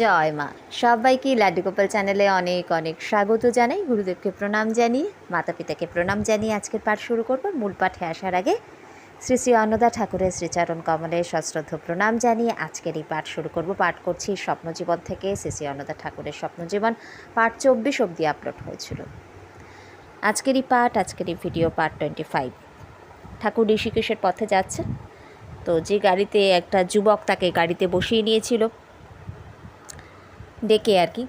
জয় মা। সবাইকে লাড্ডু গোপাল চ্যানেলে অনেক অনেক স্বাগত জানাই। গুরুদেবকে প্রণাম জানিয়ে মাতা পিতাকে প্রণাম জানিয়ে আজকের পাঠ শুরু করব। মূল পাঠে আসার আগে শ্রী শ্রী অন্নদা ঠাকুরের শ্রীচরণ কমলে সশ্রদ্ধ প্রণাম জানিয়ে আজকের এই পাঠ শুরু করব। পাঠ করছি স্বপ্নজীবন থেকে শ্রী শ্রী অন্নদা ঠাকুরের স্বপ্নজীবন। পাঠ চব্বিশ অবধি আপলোড হয়েছিল। আজকের এই পাঠ, আজকের এই video part twenty five. Thakur ঋষিকেশের পথে যাচ্ছেন তো যে গাড়িতে একটা যুবক তাকে গাড়িতে বসিয়ে নিয়েছিল। ডেকে আর কি।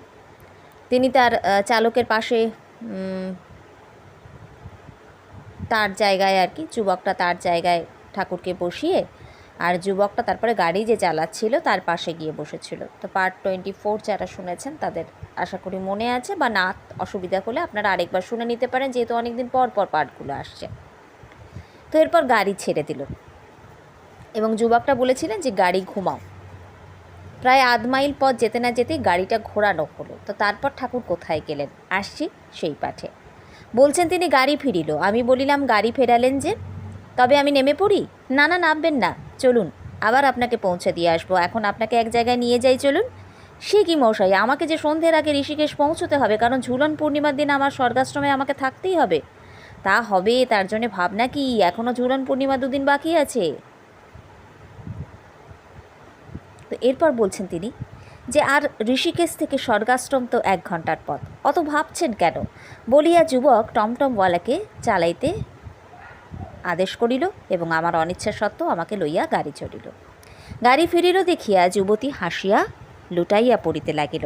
তিনি তার চালকের পাশে তার জায়গায় আর কি, যুবকটা তার জায়গায় ঠাকুরকে বসিয়ে, আর যুবকটা তারপরে গাড়ি যে চালাচ্ছিল তার পাশে গিয়ে বসেছিল। তো পার্ট টোয়েন্টি ফোর যারা শুনেছেন তাদের আশা করি মনে আছে, বা না অসুবিধা হলে আপনারা আরেকবার শুনে নিতে পারেন, যেহেতু অনেকদিন পর পর পার্টগুলো আসছে। তো এরপর গাড়ি ছেড়ে দিল। এবং যুবকটা বলেছিলেন যে, গাড়ি ঘুমাও। প্রায় আধ মাইল পথ যেতে না যেতেই গাড়িটা ঘোরানো হলো। তো তারপর ঠাকুর কোথায় গেলেন? আসছি সেই পাঠে। বলছেন তিনি, গাড়ি ফিরিল। আমি বলিলাম, গাড়ি ফেরালেন যে। তবে আমি নেমে পড়ি? না না, নামবেন না। চলুন, আবার আপনাকে পৌঁছে দিয়ে আসব। এখন আপনাকে এক জায়গায় নিয়ে যাই, চলুন। সে কি মশাই, আমাকে যে সন্ধ্যের আগে ঋষিকেশ পৌঁছতে হবে, কারণ ঝুলন পূর্ণিমার দিন আমার স্বর্গাশ্রমে আমাকে থাকতেই হবে। তা হবে, তার জন্য ভাবনা কি? এখনও ঝুলন পূর্ণিমা দুদিন বাকি আছে তো এরপর বলছেন তিনি যে, আর ঋষিকেশ থেকে স্বর্গাশ্রম তো এক ঘণ্টার পথ। অত ভাবছেন কেন? বলিয়া যুবক টমটমওয়ালাকে চালাইতে আদেশ করিল এবং আমার অনিচ্ছা সত্ত্বেও আমাকে লইয়া গাড়ি চড়িল গাড়ি ফিরিল দেখিয়া যুবতী হাসিয়া লুটাইয়া পড়িতে লাগিল।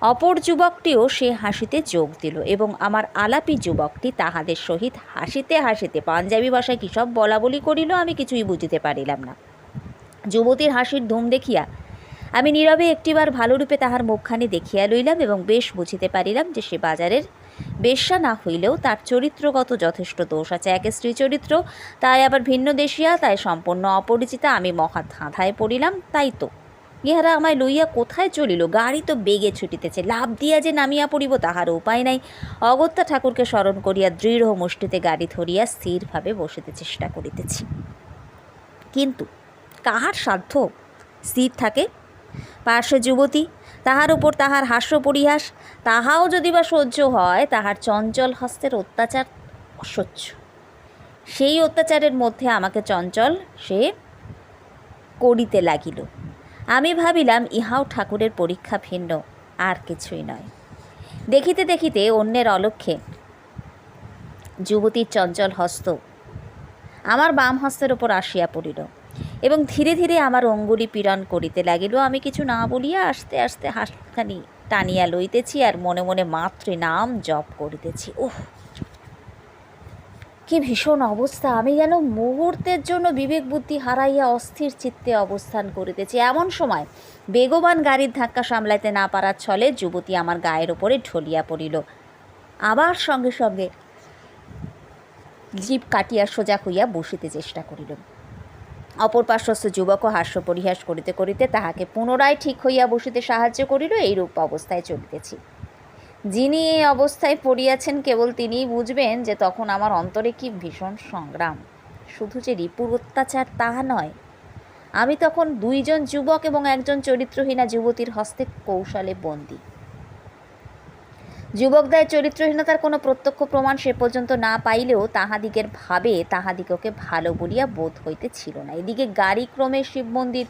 অপর যুবকটিও সে হাসিতে যোগ দিল এবং আমার আলাপি যুবকটি তাহাদের সহিত হাসিতে হাসিতে পাঞ্জাবি ভাষায় কী সব বলা বলি করিল আমি কিছুই বুঝিতে পারিলাম না। যুবতীর হাসির ধুম দেখিয়া আমি নীরবে একটিবার ভালোরূপে তাহার মুখখানি দেখিয়া লইলাম এবং বেশ বুঝিতে পারিলাম যে সে বাজারের বেশ্যা না হইলেও তার চরিত্রগত যথেষ্ট দোষ আছে। একে স্ত্রী চরিত্র তাই আবার ভিন্ন দেশিয়া, তাই সম্পূর্ণ অপরিচিতা। আমি মহা ধাঁধায় পড়িলাম, তাই তো। ইহারা আমায় লইয়া কোথায় চলিল? গাড়ি তো বেগে ছুটিতেছে লাভ দিয়া যে নামিয়া পড়িব তাহার উপায় নাই। অগত্যা ঠাকুরকে স্মরণ করিয়া দৃঢ় মুষ্টিতে গাড়ি ধরিয়া স্থিরভাবে বসিতে চেষ্টা করিতেছি। কিন্তু কাহার সাধ্য। স্থির থাকে। পার্শ্বে যুবতী, তাহার উপর তাহার হাস্য পরিহাস, তাহাও যদি বা সহ্য হয়, তাহার চঞ্চল হস্তের অত্যাচার অসহ্য। সেই অত্যাচারের মধ্যে আমাকে চঞ্চল সে করিতে লাগিল। আমি ভাবিলাম, ইহাও ঠাকুরের পরীক্ষা ভিন্ন, আর কিছুই নয়। দেখিতে দেখিতে অন্যের অলক্ষ্যে যুবতীর চঞ্চল হস্ত আমার বাম হস্তের ওপর আসিয়া পড়িল। এবং ধীরে ধীরে আমার অঙ্গুলি পীড়ন করিতে লাগিল। আমি কিছু না বলিয়া আস্তে আস্তে হাসখানি টানিয়া লইতেছি আর মনে মনে মাতৃ নাম জপ করিতেছি। ওহ কি ভীষণ অবস্থা। আমি যেন মুহূর্তের জন্য বিবেক বুদ্ধি হারাইয়া অস্থির চিত্তে অবস্থান করিতেছি। এমন সময় বেগবান গাড়ির ধাক্কা সামলাইতে না পারার ছলে যুবতী আমার গায়ের ওপরে ঢলিয়া পড়িল। আবার সঙ্গে সঙ্গে জিপ কাটিয়া সোজা হইয়া বসিতে চেষ্টা করিল। অপর পার্শ্বস্থ যুবকও হাস্য পরিহাস করিতে করিতে তাহাকে পুনরায় ঠিক হইয়া বসিতে সাহায্য করিল, এইরূপ অবস্থায় চলিতেছি। যিনি এই অবস্থায় পড়িয়াছেন, কেবল তিনিই বুঝবেন যে তখন আমার অন্তরে কি ভীষণ সংগ্রাম। শুধু যে রিপুর অত্যাচার তাহা নয়, আমি তখন দুইজন যুবক এবং একজন চরিত্রহীনা যুবতীর হস্তে কৌশলে বন্দী। যুবকদের চরিত্রহীনতার কোনো প্রত্যক্ষ প্রমাণ সে পর্যন্ত না পাইলেও তাহাদিগের ভাবে তাহাদিগকে ভালো বলিয়া বোধ হইতেছিল না। এদিকে গাড়ি ক্রমে শিব মন্দির,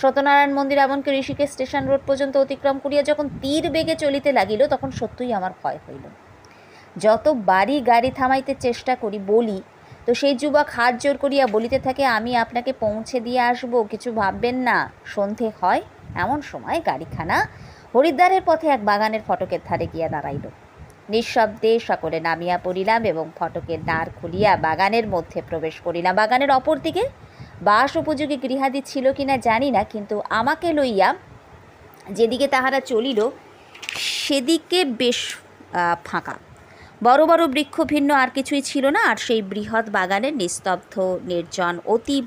সত্যনারায়ণ মন্দির এমনকি ঋষিকে স্টেশন রোড পর্যন্ত অতিক্রম করিয়া যখন তীর বেগে চলিতে লাগিল, তখন সত্যই আমার ভয় হইল। যত বাড়ি গাড়ি থামাইতে চেষ্টা করি বলি, তো সেই যুবক হাত জোর করিয়া বলিতে থাকে, আমি আপনাকে পৌঁছে দিয়ে আসব, কিছু ভাববেন না, সন্ধে হয়, এমন সময় গাড়িখানা হরিদ্বারের পথে এক বাগানের ফটকের ধারে গিয়া দাঁড়াইল। নিঃশব্দে সকলে নামিয়া পড়িলাম এবং ফটকের দ্বার খুলিয়া বাগানের মধ্যে প্রবেশ করিলাম। বাগানের অপর দিকে বাস উপযোগী গৃহাদি ছিল কিনা জানি না, কিন্তু আমাকে লইয়া যেদিকে তাহারা চলিল, সেদিকে বেশ ফাঁকা। বড় বড় বৃক্ষ ভিন্ন আর কিছুই ছিল না, আর সেই বৃহৎ বাগানের নিস্তব্ধ, নির্জন, অতি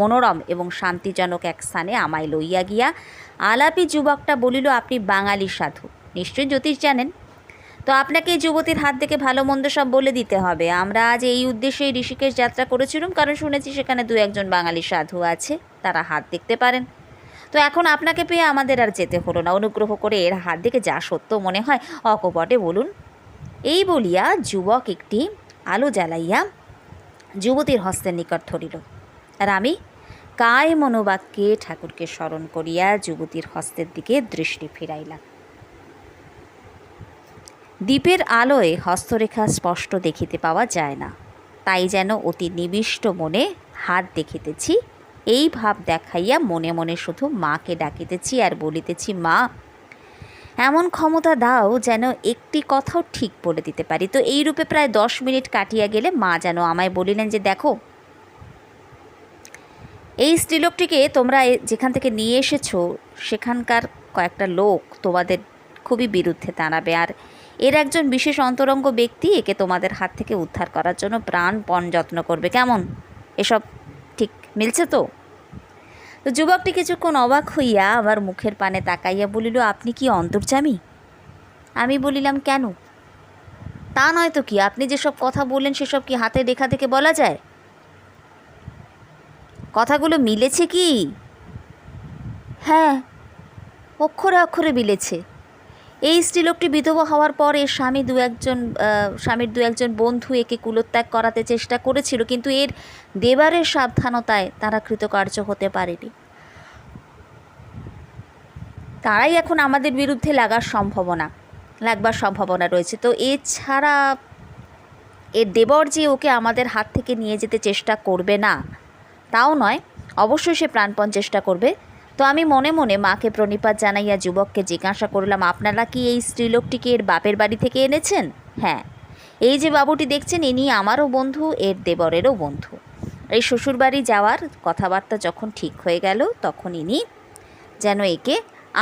মনোরম এবং শান্তিজনক এক স্থানে আমায় লইয়া গিয়া আলাপি যুবকটা বলিল, আপনি বাঙালি সাধু। নিশ্চয়ই জ্যোতিষ জানেন। তো আপনাকে যুবতীর হাত থেকে ভালো মন্দ সব বলে দিতে হবে। আমরা আজ এই উদ্দেশ্যে ঋষিকেশ যাত্রা করেছিলাম, কারণ শুনেছি সেখানে দু একজন বাঙালি সাধু আছে। তারা হাত দেখতে পারেন। তো এখন আপনাকে পেয়ে আমাদের আর যেতে হলো না। অনুগ্রহ করে এর হাত দিকে যা সত্য মনে হয়, অকপটে বলুন। এই বলিয়া যুবক একটি আলো জ্বালাইয়া যুবতীর হস্তের নিকট ধরিল। আর আমি কায় মনোবাক্যে ঠাকুরকে স্মরণ করিয়া যুবতীর হস্তের দিকে দৃষ্টি ফিরাইলাম। দ্বীপের আলোয় হস্তরেখা স্পষ্ট দেখিতে পাওয়া যায় না। তাই যেন অতি নিবিষ্ট মনে হাত দেখিতেছি, এই ভাব দেখাইয়া মনে মনে শুধু মাকে ডাকিতেছি আর বলিতেছি, মা, এমন ক্ষমতা দাও যেন একটি কথাও ঠিক বলে দিতে পারি। তো এই রূপে প্রায় দশ মিনিট কাটিয়া গেলে মা যেন আমায় বলিলেন যে, দেখো এই স্ত্রীলোকটিকে তোমরা যেখান থেকে নিয়ে এসেছ, সেখানকার কয়েকটা লোক তোমাদের খুবই বিরুদ্ধে দাঁড়াবে। আর এর একজন বিশেষ অন্তরঙ্গ ব্যক্তি একে তোমাদের হাত থেকে উদ্ধার করার জন্য প্রাণপণ যত্ন করবে। কেমন? এসব ঠিক মিলছে তো? তো যুবকটি কিছুক্ষণ অবাক হইয়া আবার মুখের পানে তাকাইয়া বলিল, আপনি কি অন্তর্জামী আমি বলিলাম, কেন? তা নয় তো কি? আপনি যেসব কথা বললেন, সেসব কি হাতের রেখা থেকে বলা যায়? কথাগুলো মিলেছে কি? হ্যাঁ অক্ষরে অক্ষরে মিলেছে। এই স্ত্রীলোকটি বিধবা হওয়ার পর এর স্বামী দু একজন স্বামীর দু একজন বন্ধু একে কুলোত্যাগ করাতে চেষ্টা করেছিল, কিন্তু এর দেবারের সাবধানতায় তারা কৃতকার্য হতে পারেনি। তারাই এখন আমাদের বিরুদ্ধে লাগার সম্ভাবনা লাগবার সম্ভাবনা রয়েছে। তো এছাড়া এর দেবর যে ওকে আমাদের হাত থেকে নিয়ে যেতে চেষ্টা করবে না তাও নয়, অবশ্যই সে প্রাণপণ চেষ্টা করবে। তো আমি মনে মনে মাকে প্রণিপাত জানাইয়া যুবককে জিজ্ঞাসা করলাম, আপনারা কি এই স্ত্রীলোকটিকে এর বাপের বাড়ি থেকে এনেছেন? হ্যাঁ। এই যে বাবুটি দেখছেন, ইনি আমারও বন্ধু, এর দেবরেরও বন্ধু। এই শ্বশুরবাড়ি যাওয়ার কথাবার্তা যখন ঠিক হয়ে গেল, তখন ইনি যেন একে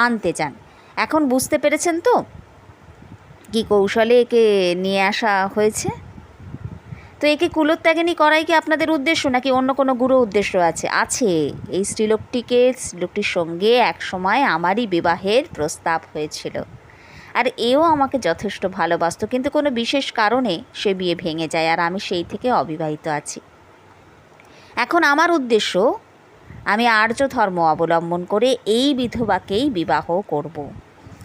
আনতে যান। এখন বুঝতে পেরেছেন তো কি কৌশলে একে নিয়ে আসা হয়েছে? তো একে কুলোত্যাগিনী করাই কি আপনাদের উদ্দেশ্য, নাকি অন্য কোনো গুরু উদ্দেশ্য আছে? আছে। এই স্ত্রীলোকটিকে, স্ত্রীলোকটির সঙ্গে একসময় আমারই বিবাহের প্রস্তাব হয়েছিল। আর এও আমাকে যথেষ্ট ভালোবাসতো, কিন্তু কোনো বিশেষ কারণে সে বিয়ে ভেঙে যায়, আর আমি সেই থেকে অবিবাহিত আছি। এখন আমার উদ্দেশ্য, আমি আর্য ধর্ম অবলম্বন করে এই বিধবাকেই বিবাহ করব।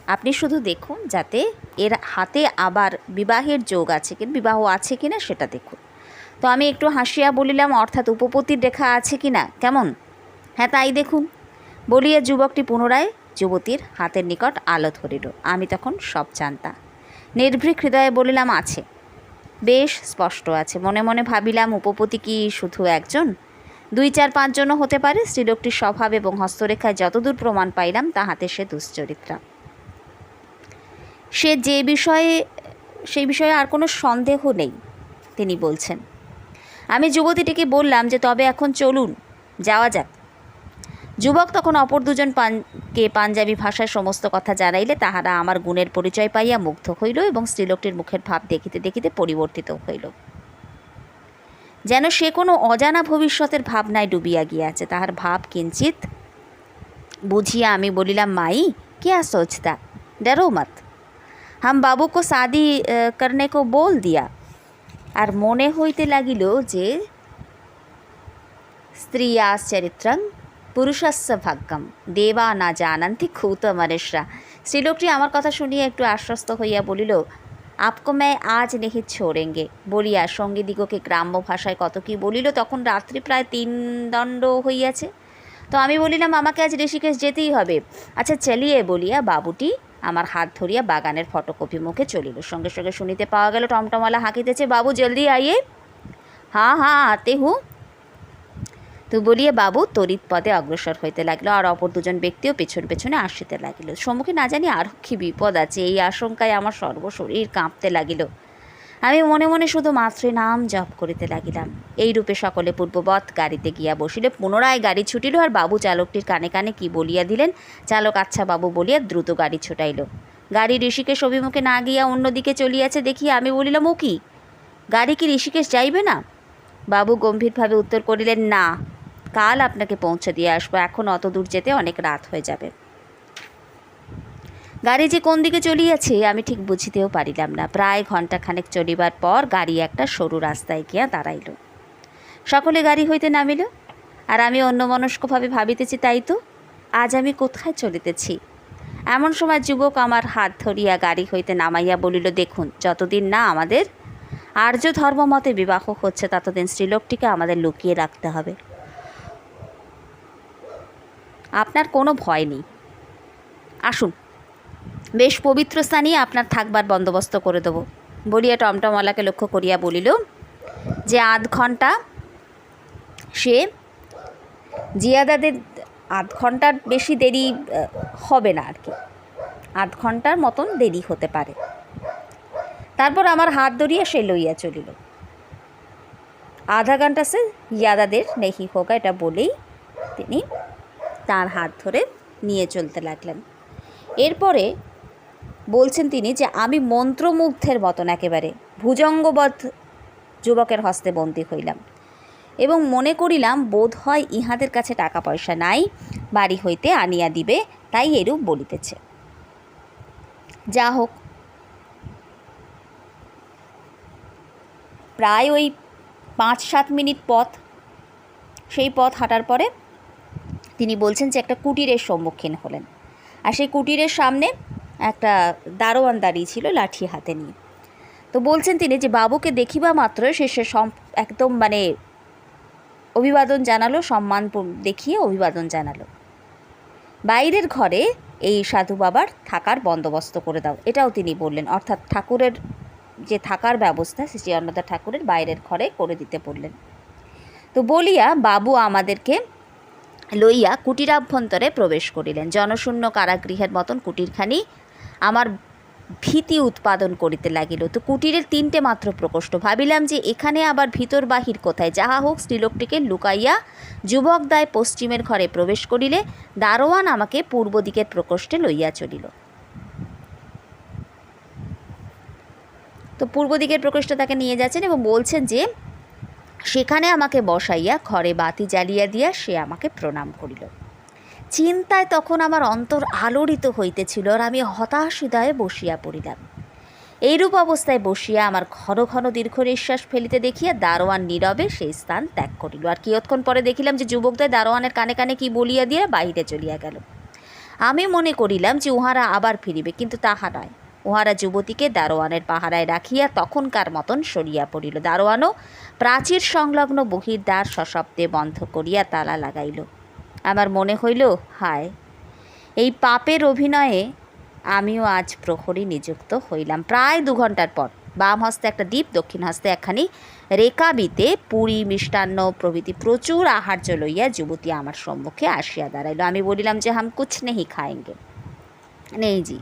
আপনি শুধু দেখুন যাতে এর হাতে আবার বিবাহের যোগ আছে কিনা, বিবাহ আছে কিনা সেটা দেখুন। তো আমি একটু হাসিয়া বলিলাম, অর্থাৎ উপপতির রেখা আছে কিনা? কেমন? হ্যাঁ তাই দেখুন। বলিয়া যুবকটি পুনরায় যুবতীর হাতের নিকট আলো ধরিল আমি তখন সব জানতা। নির্ভীক হৃদয়ে বলিলাম, আছে। বেশ, স্পষ্ট আছে। মনে মনে ভাবিলাম, উপপতি কি শুধু একজন? দুই, চার, পাঁচজনও হতে পারে। স্ত্রীলোকটির স্বভাব এবং হস্তরেখায় যতদূর প্রমাণ পাইলাম, তাহাতে সে দুশ্চরিত্রা। সে যে বিষয়ে সেই বিষয়ে আর কোনো সন্দেহ নেই, তিনি বলছেন। আমি যুবতীটিকে বললাম যে, তবে এখন চলুন, যাওয়া যাক। যুবক তখন অপর দুজন পানকে পাঞ্জাবি ভাষায় সমস্ত কথা জানাইলে তাহারা আমার গুণের পরিচয় পাইয়া মুগ্ধ হইল এবং স্ত্রীলোকটির মুখের ভাব দেখিতে দেখিতে পরিবর্তিত হইল। যেন সে কোনো অজানা ভবিষ্যতের ভাবনায় ডুবিয়া গিয়াছে, তাহার ভাব কিঞ্চিত বুঝিয়া আমি বলিলাম, মাই, কে আসোচতা ডেরো মত হাম বাবুকে কো সাদি করনে কো বল দিয়া আর মনে হইতে লাগিল যে স্ত্রিয়া স্ত্রীয়াশ্চরিত্রং পুরুষস্য ভাগ্যম দেবা না জানান্তি খুত মনেশরা স্ত্রীলোকটি আমার কথা শুনিয়ে একটু আশ্বস্ত হইয়া বলিল আপকো ম্যায় আজ নেহি ছোড়েঙ্গে বলিয়া সঙ্গীদিগকে গ্রাম্য ভাষায় কত কি বলিল তখন রাত্রি প্রায় তিন দণ্ড হইয়াছে তো আমি বলিলাম আমাকে আজ ঋষিকেশ যেতেই হবে আচ্ছা চালিয়ে বলিয়া বাবুটি আমার হাত ধরিয়া বাগানের ফটোকপি মুখে চলিল। সঙ্গে সঙ্গে শুনিতে পাওয়া গেল টমটমওয়ালা হাঁকিতেছে, বাবু, জলদি আইয়ে। হা হা, আতে হু। তো বলিয়ে, বাবু তরিত পদে অগ্রসর হইতে লাগল আর অপর দুজন ব্যক্তিও পেছন পেছনে আসিতে লাগিল। সম্মুখে না জানি আর কি বিপদ আছে, এই আশঙ্কায় আমার সর্বশরীর কাঁপতে লাগিল। আমি মনে মনে শুধু মাতৃনাম জপ করিতে লাগিলাম। এই রূপে সকলে পূর্ববৎ গাড়িতে গিয়া বসিলে পুনরায় গাড়ি ছুটিল আর বাবু চালকটির কানে কানে কি বলিয়া দিলেন? চালক আচ্ছা বাবু বলিয়া দ্রুত গাড়ি ছুটাইল। গাড়ি ঋষিকেশ অভিমুখে না গিয়া অন্যদিকে চলিয়াছে দেখিয়া আমি বলিলাম, ও কি? গাড়ি কি ঋষিকেশ যাইবে না? বাবু গম্ভীরভাবে উত্তর করিলেন, না। কাল আপনাকে পৌঁছে দিয়ে আসব। এখন অত দূর যেতে অনেক রাত হয়ে যাবে। গাড়ি যে কোন দিকে চলিয়াছে, আমি ঠিক বুঝিতেও পারিলাম না। প্রায় ঘণ্টাখানেক চলিবার পর গাড়ি একটা সরু রাস্তায় গিয়া দাঁড়াইল। সকলে গাড়ি হইতে নামিল। আর আমি অন্যমনস্কভাবে ভাবিতেছি, তাই তো, আজ আমি কোথায় চলিতেছি? এমন সময় যুবক আমার হাত ধরিয়া গাড়ি হইতে নামাইয়া বলিল, দেখুন, যতদিন না আমাদের আর্য ধর্ম মতে বিবাহ হচ্ছে, ততদিন স্ত্রীলোকটিকে আমাদের লুকিয়ে রাখতে হবে। আপনার কোনো ভয় নেই। আসুন বেশ পবিত্র স্থানে আপনার থাকবার বন্দোবস্ত করে দেবো। বলিয়া টমটমওয়ালাকে লক্ষ্য করিয়া বলিল, যে আধ ঘণ্টা সে জিয়াদাদের, আধ ঘণ্টার বেশি দেরি হবে না আর কি। আধ ঘণ্টার মতন দেরি হতে পারে। তারপর আমার হাত ধরিয়া সে লইয়া চলিল। আধা ঘণ্টা সে ইয়াদাদের নেহি হোক, এটা বলেই তিনি তার হাত ধরে নিয়ে চলতে লাগলেন। এরপরে বলছেন তিনি যে আমি মন্ত্রমুগ্ধের মতন একেবারে, ভুজঙ্গবধ যুবকের হস্তে বন্দী হইলাম এবং মনে করিলাম, বোধ হয় ইহাদের কাছে টাকা পয়সা নাই, বাড়ি হইতে আনিয়া দিবে, তাই এরূপ বলিতেছে। যা হোক প্রায় ওই পাঁচ সাত মিনিট পথ, সেই পথ হাঁটার পরে তিনি বলছেন যে একটা কুটিরের সম্মুখীন হলেন। আর সেই কুটিরের সামনে একটা দারোয়ান দাঁড়িয়ে ছিল লাঠি হাতে নিয়ে। তো বলছেন তিনি যে, বাবুকে দেখিবা মাত্র সে সে একদম মানে অভিবাদন জানালো, সম্মান দেখিয়ে অভিবাদন জানালো। বাইরের ঘরে এই সাধু বাবার থাকার বন্দোবস্ত করে দাও। এটাও তিনি বললেন। অর্থাৎ ঠাকুরের যে থাকার ব্যবস্থা, শ্রী অন্নদা ঠাকুরের বাইরের ঘরে করে দিতে বললেন। তো বলিয়া বাবু আমাদেরকে লইয়া কুটিরাভ্যন্তরে প্রবেশ করিলেন। জনশূন্য কারাগৃহের মতন কুটিরখানি আমার ভীতি উৎপাদন করিতে লাগিল। তো কুটিরের তিনটে মাত্র প্রকোষ্ঠ। ভাবিলাম যে এখানে আবার ভিতর বাহির কোথায়? যাহা হোক, স্ত্রীলোকটিকে লুকাইয়া যুবক দায় পশ্চিমের ঘরে প্রবেশ করিলে দারোয়ান আমাকে পূর্ব দিকের প্রকোষ্ঠে লইয়া চলিল। তো পূর্ব দিকের প্রকোষ্ঠে তাকে নিয়ে যাচ্ছেন এবং বলছেন যে, সেখানে আমাকে বসাইয়া ঘরে বাতি জ্বালিয়া দিয়া সে আমাকে প্রণাম করিল। চিন্তায় তখন আমার অন্তর আলোড়িত হইতেছিল আর আমি হতাশ হৃদয়ে বসিয়া পড়িলাম। এইরূপ অবস্থায় বসিয়া আমার ঘন ঘন দীর্ঘ নিঃশ্বাস ফেলিতে দেখিয়া দারোয়ান নীরবে সেই স্থান ত্যাগ করিল। আর কিয়ৎক্ষণ পরে দেখিলাম যে যুবকদের দারোয়ানের কানে কানে কি বলিয়া দিয়া বাহিরে চলিয়া গেল। আমি মনে করিলাম যে উহারা আবার ফিরিবে, কিন্তু তাহা নয়। উহারা যুবতীকে দারোয়ানের পাহারায় রাখিয়া তখনকার মতন সরিয়া পড়িল। দারোয়ানও প্রাচীর সংলগ্ন বহির্দ্বার সশব্দে বন্ধ করিয়া তালা লাগাইল। আমার মনে হইল, হায়, এই পাপের অভিনয়ে আমিও আজ প্রহরী নিযুক্ত হইলাম। প্রায় দু ঘণ্টার পর, বাম হস্তে একটা দ্বীপ, দক্ষিণ হস্তে একখানি রেকাবিতে পুরী মিষ্টান্ন প্রভৃতি প্রচুর আহার্য লইয়া যুবতী আমার সম্মুখে আসিয়া দাঁড়াইল। আমি বলিলাম, যে হাম কুছ নেহি খায়েঙ্গে? নেই জি,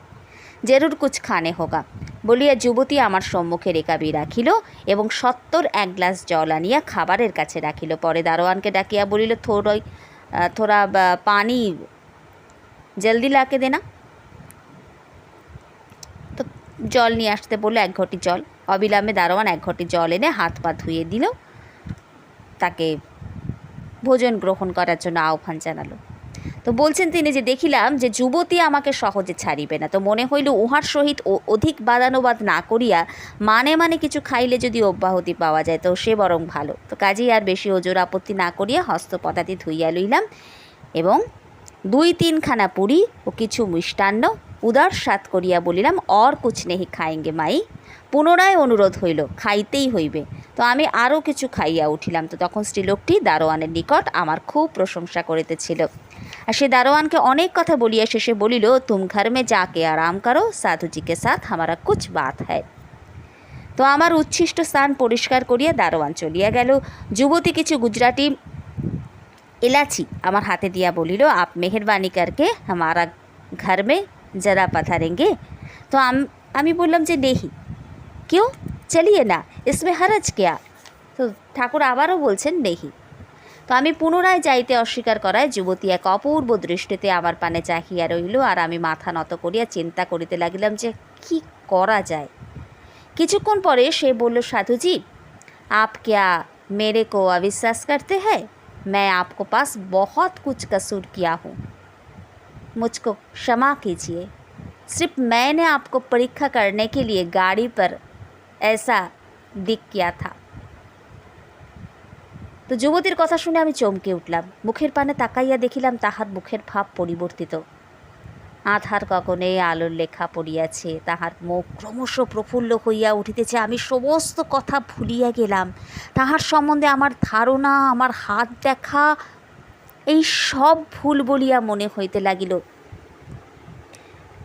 জেরুর কুছ খানে হোগা। বলিয়া যুবতী আমার সম্মুখে রেকাবি রাখিল এবং সত্তর এক গ্লাস জল আনিয়া খাবারের কাছে রাখিল। পরে দারোয়ানকে ডাকিয়া বলিল, থোড়ই থোড়া পানি জলদি লাকে দে না তো জল নিয়ে আসতে বলল এক ঘটি জল অবিলম্বে দারোয়ান এক ঘটি জল এনে হাত পা ধুয়ে দিল তাকে ভোজন গ্রহণ করার জন্য আহ্বান জানালো তো বলছেন তিনি যে দেখিলাম যে যুবতী আমাকে সহজে ছাড়িবে না। তো মনে হইল উহার সহিত অধিক বাদানুবাদ না করিয়া মানে মানে কিছু খাইলে যদি অব্যাহতি পাওয়া যায়, তো সে বরং ভালো। তো কাজেই আর বেশি ওজোর আপত্তি না করিয়া হস্তপদাতি ধুইয়া লইলাম এবং দুই তিনখানা পুরি ও কিছু মিষ্টান্ন উদার স্বাদ করিয়া বলিলাম, অর কুছ নেহি খাইঙ্গে মাই? পুনরায় অনুরোধ হইল, খাইতেই হইবে। তো আমি আরও কিছু খাইয়া উঠিলাম। তো তখন স্ত্রীলোকটি দারোয়ানের নিকট আমার খুব প্রশংসা করিতেছিল। আর সে দারোয়ানকে অনেক কথা বলিয়া শেষে বলিল, তুম ঘর মে যাকে আরাম করো, সাধুজিকে সাথ হামারা কুছ বাত হ্যায়। তো আমার উচ্ছিষ্ট স্থান পরিষ্কার করিয়া দারোয়ান চলিয়া গেল। যুবতী কিছু গুজরাটি এলাচি আমার হাতে দিয়া বলিল, আপ মেহরবানি করকে হামারা ঘর মে জরা পাথারেঙ্গে তো আমি বললাম যে, নেহি। কেউ চলিয়ে না ইসমে হরজ কেয়া তো ঠাকুর আবারও বলছেন নেহি তো আমি পুনরায় যাইতে অস্বীকার করায় যুবতী এক অপূর্ব দৃষ্টিতে আমার পানে চাহিয়া রইল আর আমি মাথা নত করিয়া চিন্তা করিতে লাগিলাম যে কি করা যায় কিছুক্ষণ পরে সে বলল সাধুজি आप क्या मेरे को अविश्वास करते हैं मैं आपको पास बहुत कुछ कसूर किया हूँ मुझको क्षमा कीजिए सिर्फ मैंने आपको परीक्षा करने के लिए गाड़ी पर ऐसा দিক কিয়া থা তো যুবতীর কথা শুনে আমি চমকে উঠলাম মুখের পানে তাকাইয়া দেখিলাম তাহার মুখের ভাব পরিবর্তিত আধার গগনে আলোর লেখা পড়িয়াছে তাহার মুখ ক্রমশ প্রফুল্ল হইয়া উঠিতেছে। আমি সমস্ত কথা ভুলিয়া গেলাম। তাহার সম্বন্ধে আমার ধারণা, আমার হাত দেখা, এই সব ভুল বলিয়া মনে হইতে লাগিল।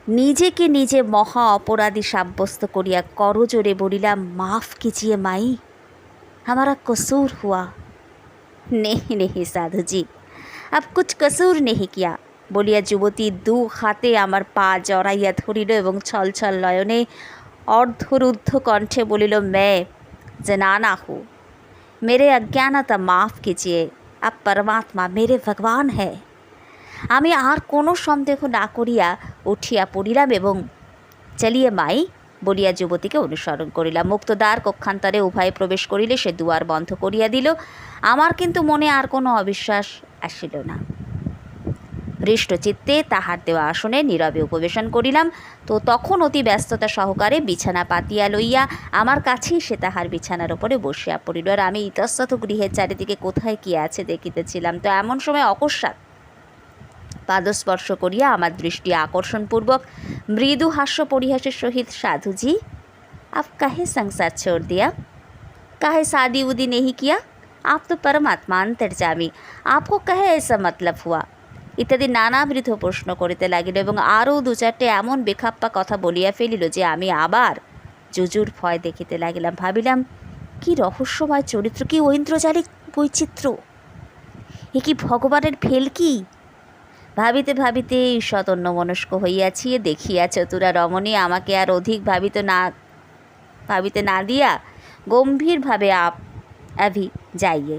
নিজেকে নিজে মহা অপরাধী সাব্যস্ত করিয়া করজোরে বলিলাম মাফ কিজিয়ে মাই हमारा कसूर हुआ नहीं नहीं साधु जी अब कुछ कसूर नहीं किया বলিয়া যুবতী দু হাতে আমার পা জড়াইয়া ধরিল এবং ছলছল লয়নে অর্ধরুদ্ধ কণ্ঠে বলিল মে জনানা হু মেরে অজ্ঞানতা মাফ কিজিয়ে আপ পরমাত্মা মেরে ভগবান হ্যাঁ আমি আর কোনো সন্দেহ না করিয়া উঠিয়া পড়িলাম এবং চালিয়ে মাই বলিয়া যুবতীকে অনুসরণ করিলাম। মুক্তদ্বার কক্ষান্তরে উভয়ে প্রবেশ করিলে সে দুয়ার বন্ধ করিয়া দিল। আমার কিন্তু মনে আর কোনো অবিশ্বাস আসিল না। হৃষ্টচিত্তে তাহার দেওয়া আসনে নীরবে উপবেশন করিলাম। তো তখন অতি ব্যস্ততা সহকারে বিছানা পাতিয়া লইয়া আমার কাছেই সে তাহার বিছানার ওপরে বসিয়া পড়িল। আর আমি ইতস্তত গৃহের চারিদিকে কোথায় কি আছে দেখিতেছিলাম। তো এমন সময় অকস্মাৎ পাদস্পর্শ করিয়া আমার দৃষ্টি আকর্ষণপূর্বক মৃদু হাস্য পরিহাসের সহিত সাধুজি আপ কাহে সংসার छोड़ दिया काहे शादी उदी नहीं किया आप तो परमात्मा अंतर्जामी आपको कहे ऐसा मतलब हुआ ইত্যাদি নানাবিধ প্রশ্ন করিতে লাগিল এবং আরও দু চারটে এমন বেখাপ্পা কথা বলিয়া ফেলিল যে আমি আবার জুজুর ভয় দেখিতে লাগিলাম ভাবিলাম কি রহস্যময় চরিত্র কি ঐন্দ্রজালিক বৈচিত্র্য এ কি ভগবানের ফেল কি ভাবিতে ভাবিতে ঈষৎ অন্যমনস্ক হইয়াছি, দেখিয়া চতুরা রমণী আমাকে আর অধিক ভাবিত না, ভাবিতে না দিয়া গম্ভীরভাবে আপ অভি যাইয়ে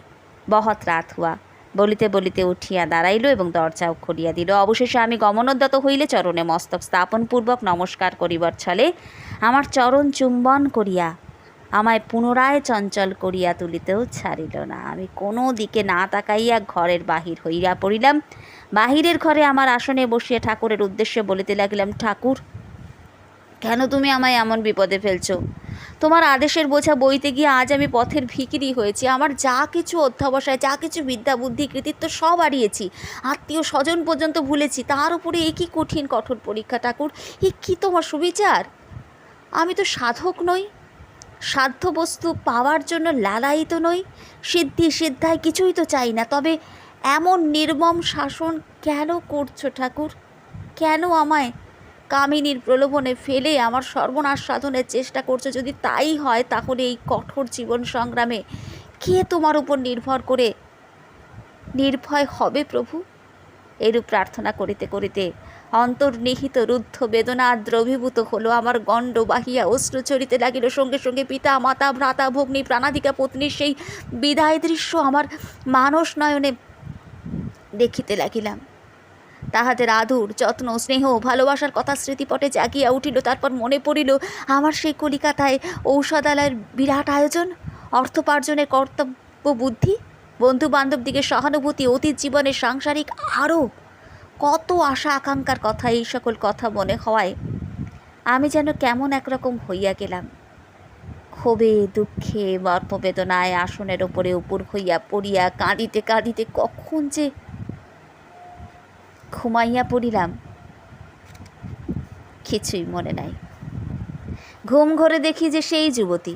বহৎ রাত হুয়া বলিতে বলিতে উঠিয়া দাঁড়াইল এবং দরজাও খুলিয়া দিল। অবশেষে আমি গমনোদ্যত হইলে চরণে মস্তক স্থাপনপূর্বক নমস্কার করিবার ছলে আমার চরণ চুম্বন করিয়া আমায় পুনরায় চঞ্চল করিয়া তুলিতেও ছাড়িল না। আমি কোনো দিকে না তাকাইয়া ঘরের বাহির হইয়া পড়িলাম। বাহিরের ঘরে আমার আসনে বসিয়া ঠাকুরের উদ্দেশ্যে বলিতে লাগিলাম, ঠাকুর, কেন তুমি আমায় এমন বিপদে ফেলছো? তোমার আদেশের বোঝা বইতে গিয়ে আজ আমি পথের ভিকিরি হয়েছি। আমার যা কিছু অধ্যাবসায়, যা কিছু বিদ্যা, বুদ্ধি, কৃতিত্ব সব হারিয়েছি। আত্মীয় স্বজন পর্যন্ত ভুলেছি। তার উপরে এ কি কঠিন, কঠোর পরীক্ষা, ঠাকুর? এ কী তোমার সুবিচার? আমি তো সাধক নই। সাধ্য বস্তু পাওয়ার জন্য লালায়িত নই। সিদ্ধি সিদ্ধায় কিছুই তো চাই না। তবে এমন নির্মম শাসন কেন করছ ঠাকুর? কেন আমায় কামিনীর প্রলোভনে ফেলে আমার সর্বনাশ সাধনের চেষ্টা করছ? যদি তাই হয়, তাহলে এই কঠোর জীবন সংগ্রামে কে তোমার উপর নির্ভর করে? নির্ভয় হবে প্রভু। এরূপ প্রার্থনা করিতে করিতে অন্তর্নিহিত রুদ্ধ বেদনা দ্রবীভূত হলো আমার গণ্ড বাহিয়া। অশ্রু চরিতে লাগিল সঙ্গে সঙ্গে পিতা, মাতা, ভ্রাতা, ভগ্নী, প্রাণাধিকা পত্নীর সেই বিদায় দৃশ্য আমার মানস নয়নে দেখিতে লাগিলাম। তাহাদের আদুর, যত্ন, স্নেহ, ভালোবাসার কথা স্মৃতিপটে জাগিয়া উঠিল। তারপর মনে পড়িল, আমার সেই কলিকাতায় ঔষধালয়ের বিরাট আয়োজন, অর্থোপার্জনের কর্তব্য বুদ্ধি বন্ধু বান্ধবদিকে সহানুভূতি, অতীত জীবনের সাংসারিক আরও কত আশা আকাঙ্ক্ষার কথা, এই সকল কথা মনে হওয়ায় আমি যেন কেমন একরকম হইয়া গেলাম। ক্ষোভে, দুঃখে, মর্মবেদনায় আসনের ওপরে উপর হইয়া পড়িয়া কাঁদিতে কাঁদিতে কখন যে ঘুমাইয়া পড়িলাম। কিছুই মনে নাই। ঘুম ঘরে দেখি যে সেই যুবতী।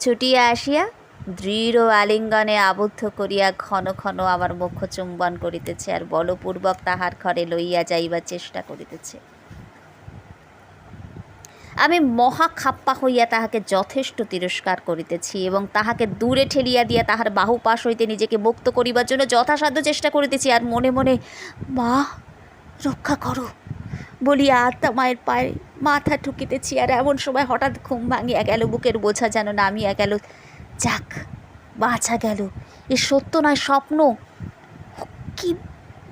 ছুটিয়া আসিয়া দৃঢ় আলিঙ্গনে আবদ্ধ করিয়া ঘন ঘন আমার মুখ চুম্বন করিতেছে আর বলপূর্বক তাহার ঘরে লইয়া যাইবার চেষ্টা করিতেছে। আমি মহা খাপ্পা হইয়া তাহাকে যথেষ্ট তিরস্কার করিতেছি এবং তাহাকে দূরে ঠেলিয়া দিয়া তাহার বাহু পাশ হইতে নিজেকে মুক্ত করিবার জন্য যথাসাধ্য চেষ্টা করিতেছি আর মনে মনে, মা, রক্ষা করো, বলিয়া আত্মা মায়ের পায়ে মাথা ঠুকিতেছি আর এমন সময় হঠাৎ ঘুম ভাঙিয়া গেল, বুকের বোঝা যেন নামিয়া গেল। যাক, বাঁচা গেল। এ সত্য নয়, স্বপ্ন। কি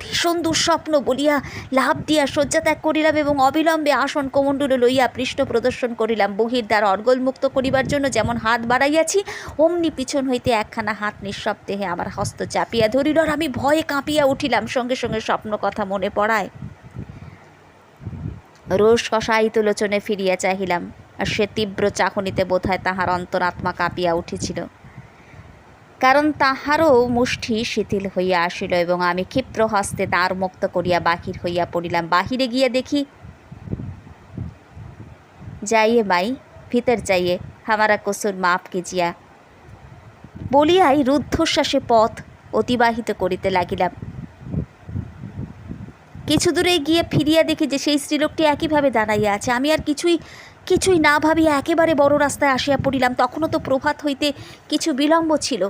ভীষণ দুঃস্বপ্ন বলিয়া লাভ দিয়া শয্যা ত্যাগ করিলাম এবং অবিলম্বে আসন কোমণ্ডুলো লইয়া পৃষ্ঠ প্রদর্শন করিলাম। বহির দ্বার অর্গল মুক্ত করিবার জন্য যেমন হাত বাড়াইয়াছি, অমনি পিছন হইতে একখানা হাত নিঃশব্দেহে আমার হস্ত চাপিয়া ধরিল আর আমি ভয়ে কাঁপিয়া উঠিলাম সঙ্গে সঙ্গে স্বপ্ন কথা মনে পড়ায়। রোষ কষায়িত লোচনে ফিরিয়া চাহিলাম। আর সে তীব্র চাকুনিতে বোধহয় তাহার অন্তরাত্মা কাঁপিয়া উঠেছিল। কারণ তাহারও মুষ্টি শিথিল হইয়া আসিল এবং আমি ক্ষিপ্র হস্তে দ্বার মুক্ত করিয়া বাহির হইয়া পড়িলাম। বাহিরে গিয়া দেখি, যাইয়ে মাই, ভিতর যাইয়ে, হামারা কসুর মাপ কেজিয়া বলিয়াই রুদ্ধশ্বাসে পথ অতিবাহিত করিতে লাগিলাম। কিছু দূরে গিয়ে ফিরিয়া দেখি যে সেই স্ত্রীলোকটি একইভাবে দাঁড়াইয়া আছে। আমি আর কিছুই কিছুই না ভাবিয়া একেবারে বড় রাস্তায় আসিয়া পড়িলাম। তখনও তো প্রভাত হইতে কিছু বিলম্ব ছিল।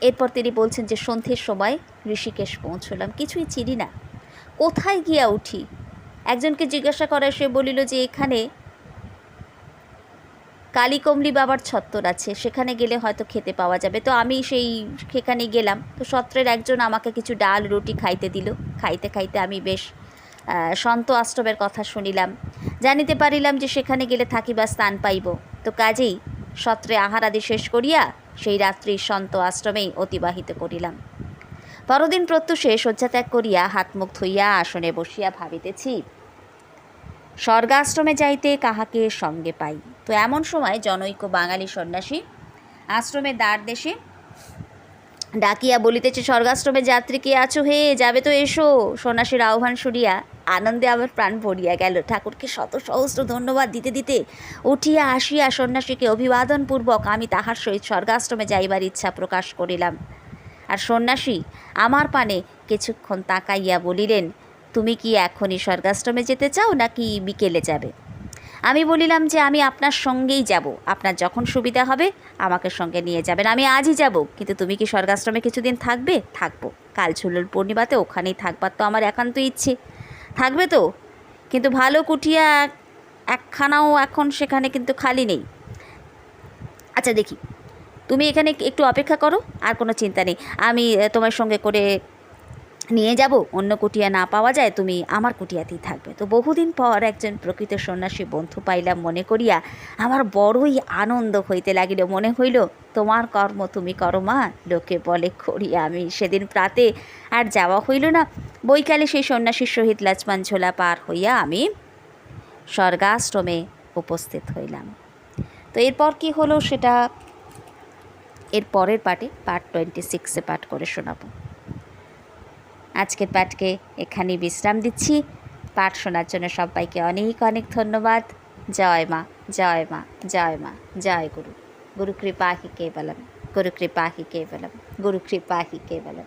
এরপর তিনি বলছেন যে, সন্ধ্যের সময় ঋষিকেশ পৌঁছলাম। কিছুই চিনি না। কোথায় গিয়া উঠি? একজনকে জিজ্ঞাসা করায় সে বলিল যে, এখানে কালীকমলি বাবার ছত্তর আছে। সেখানে গেলে হয়তো খেতে পাওয়া যাবে। তো আমি সেই সেখানে গেলাম। তো সত্রের একজন আমাকে কিছু ডাল, রুটি খাইতে দিল। খাইতে খাইতে আমি বেশ সন্ত আশ্রমের কথা শুনিলাম। জানিতে পারিলাম যে সেখানে গেলে থাকিবা স্থান পাইব। তো কাজেই সত্রে আহারাদি শেষ করিয়া সেই রাত্রি সন্ত আশ্রমেই অতিবাহিত করিলাম। পরদিন প্রত্যুষে শয্যাত্যাগ করিয়া হাত মুখ ধুইয়া আসনে বসিয়া ভাবিতেছি, স্বর্গাশ্রমে যাইতে কাহাকে সঙ্গে পাই। তো এমন সময় জনৈক বাঙালি সন্ন্যাসী আশ্রমে দ্বার দেশে ডাকিয়া বলিতেছে, স্বর্গাশ্রমে যাত্রী কে আছো? হে, যাবে তো এসো। সন্ন্যাসীর আহ্বান শুনিয়া আনন্দে আমার প্রাণ ভরিয়া গেল। ঠাকুরকে শত সহস্র ধন্যবাদ দিতে দিতে উঠিয়া আসিয়া সন্ন্যাসীকে অভিবাদনপূর্বক আমি তাহার সহিত স্বর্গাশ্রমে যাইবার ইচ্ছা প্রকাশ করিলাম। আর সন্ন্যাসী, আমার পানে কিছুক্ষণ তাকাইয়া বলিলেন, তুমি কি এখনই স্বর্গাশ্রমে যেতে চাও নাকি বিকেলে যাবে? আমি বলিলাম যে, আমি আপনার সঙ্গেই যাব। আপনার যখন সুবিধা হবে, আমাকে সঙ্গে নিয়ে যাবেন। আমি আজই যাব, কিন্তু তুমি কি স্বর্গাশ্রমে কিছুদিন থাকবে? থাকব। কাল ঝুলুর পূর্ণিমাতে ওখানেই থাকবার তো আমার একান্ত ইচ্ছে। থাকবে তো? কিন্তু ভালো কুটিয়া একখানাও এখন সেখানে কিন্তু খালি নেই। আচ্ছা দেখি, তুমি এখানে একটু অপেক্ষা করো, আর কোনো চিন্তা নেই। আমি তোমার সঙ্গে করে নিয়ে যাব। অন্য কুটিয়া না পাওয়া যায়, তুমি আমার কুটিয়াতেই থাকবে। তো বহুদিন পর একজন প্রকৃত সন্ন্যাসী বন্ধু পাইলাম মনে করিয়া আমার বড়ই আনন্দ হইতে লাগিল। মনে হইল, তোমার কর্ম তুমি করো মা। লোকে বলে, করিয়া আমি সেদিন প্রাতে আর যাওয়া হইল না। বৈকালে সেই সন্ন্যাসীর সহিত লাচমান ঝোলা পার হইয়া আমি স্বর্গাশ্রমে উপস্থিত হইলাম। তো এরপর কি হলো সেটা এর পরের পার্টে পার্ট টোয়েন্টি সিক্সে পাঠ করে শোনাবো। আজকের পাঠকে এখানেই বিশ্রাম দিচ্ছি। পাঠ শোনার জন্য সবাইকে অনেক অনেক ধন্যবাদ। জয় মা জয় মা জয় মা, জয় গুরু। গুরু কৃপা হি কেবলম গুরু কৃপা হি কেবলম গুরু কৃপা হি কেবলম।